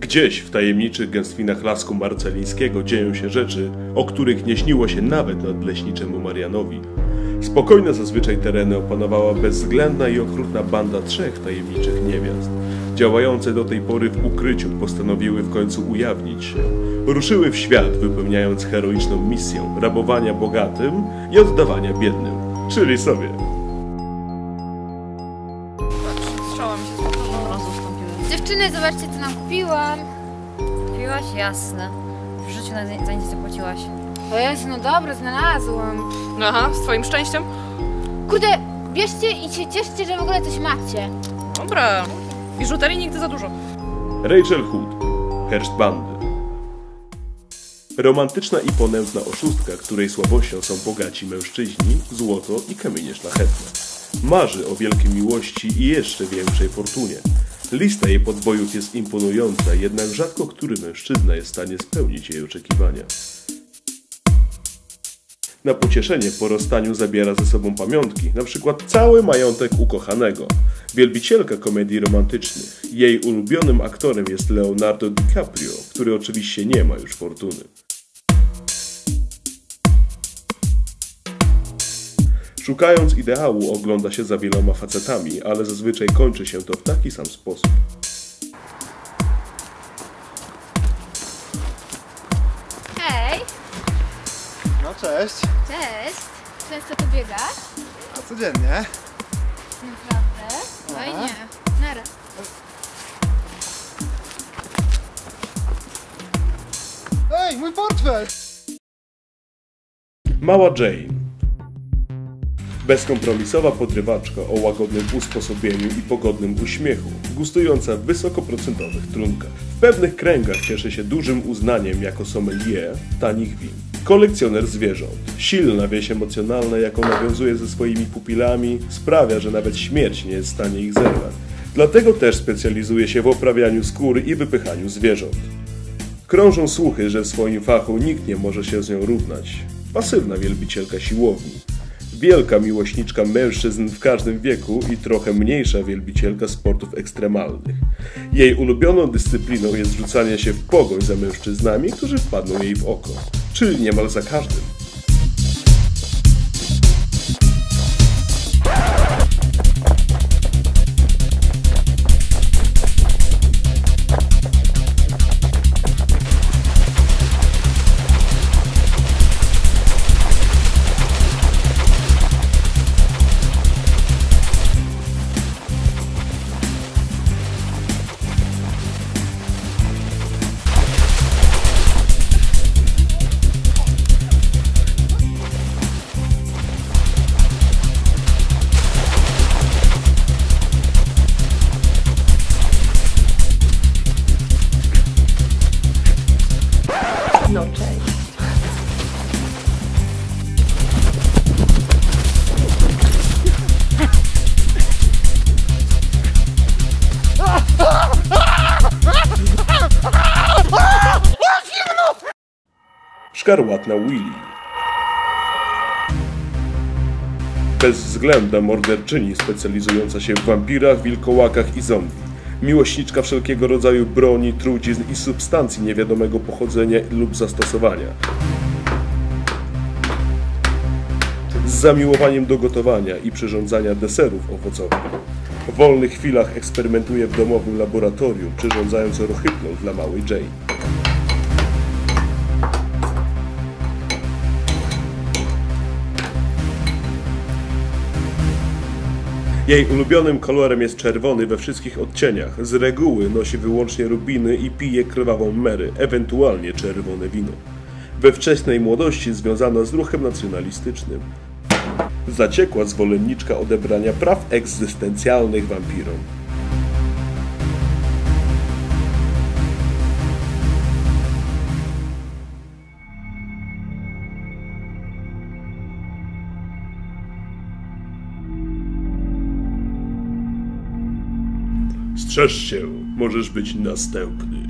Gdzieś w tajemniczych gęstwinach lasku marcelińskiego dzieją się rzeczy, o których nie śniło się nawet nadleśniczemu Marianowi. Spokojne zazwyczaj tereny opanowała bezwzględna i okrutna banda trzech tajemniczych niewiast. Działające do tej pory w ukryciu postanowiły w końcu ujawnić się. Ruszyły w świat, wypełniając heroiczną misję rabowania bogatym i oddawania biednym, czyli sobie. Strzała mi się złapała, od razu ustąpiłem. Dziewczyny, zobaczcie co nam kupiłam. Kupiłaś? Jasne. W życiu na, za nic nie zapłaciłaś. O Jezu, no dobra, znalazłam. Aha, z twoim szczęściem? Kurde, bierzcie i się cieszcie, że w ogóle coś macie. Dobra. Biżuterii nigdy za dużo. Rachel Hood, herszt bandy. Romantyczna i ponętna oszustka, której słabością są bogaci mężczyźni, złoto i kamienie szlachetne. Marzy o wielkiej miłości i jeszcze większej fortunie. Lista jej podbojów jest imponująca, jednak rzadko który mężczyzna jest w stanie spełnić jej oczekiwania. Na pocieszenie po rozstaniu zabiera ze sobą pamiątki, przykład cały majątek ukochanego. Wielbicielka komedii romantycznych. Jej ulubionym aktorem jest Leonardo DiCaprio, który oczywiście nie ma już fortuny. Szukając ideału ogląda się za wieloma facetami, ale zazwyczaj kończy się to w taki sam sposób. Hej, No cześć. cześć. Często tu biegasz? A codziennie? Naprawdę? Fajnie. Nara. Ej, mój portfel! Mała Jane. Bezkompromisowa podrywaczka o łagodnym usposobieniu i pogodnym uśmiechu, gustująca w wysokoprocentowych trunkach. W pewnych kręgach cieszy się dużym uznaniem jako sommelier tanich win. Kolekcjoner zwierząt. Silna więź emocjonalna, jaką nawiązuje ze swoimi pupilami, sprawia, że nawet śmierć nie jest w stanie ich zerwać. Dlatego też specjalizuje się w oprawianiu skóry i wypychaniu zwierząt. Krążą słuchy, że w swoim fachu nikt nie może się z nią równać. Pasywna wielbicielka siłowni. Wielka miłośniczka mężczyzn w każdym wieku i trochę mniejsza wielbicielka sportów ekstremalnych. Jej ulubioną dyscypliną jest rzucanie się w pogoń za mężczyznami, którzy wpadną jej w oko. Czyli niemal za każdym. Szkarłatna Willy. Bezwzględna morderczyni specjalizująca się w wampirach, wilkołakach i zombie. Miłośniczka wszelkiego rodzaju broni, trucizn i substancji niewiadomego pochodzenia lub zastosowania. Z zamiłowaniem do gotowania i przyrządzania deserów owocowych. W wolnych chwilach eksperymentuje w domowym laboratorium, przyrządzając rohypnol dla małej Jane. Jej ulubionym kolorem jest czerwony we wszystkich odcieniach. Z reguły nosi wyłącznie rubiny i pije krwawą Mary, ewentualnie czerwone wino. We wczesnej młodości związana z ruchem nacjonalistycznym. Zaciekła zwolenniczka odebrania praw egzystencjalnych wampirom. Strzeż się, możesz być następny.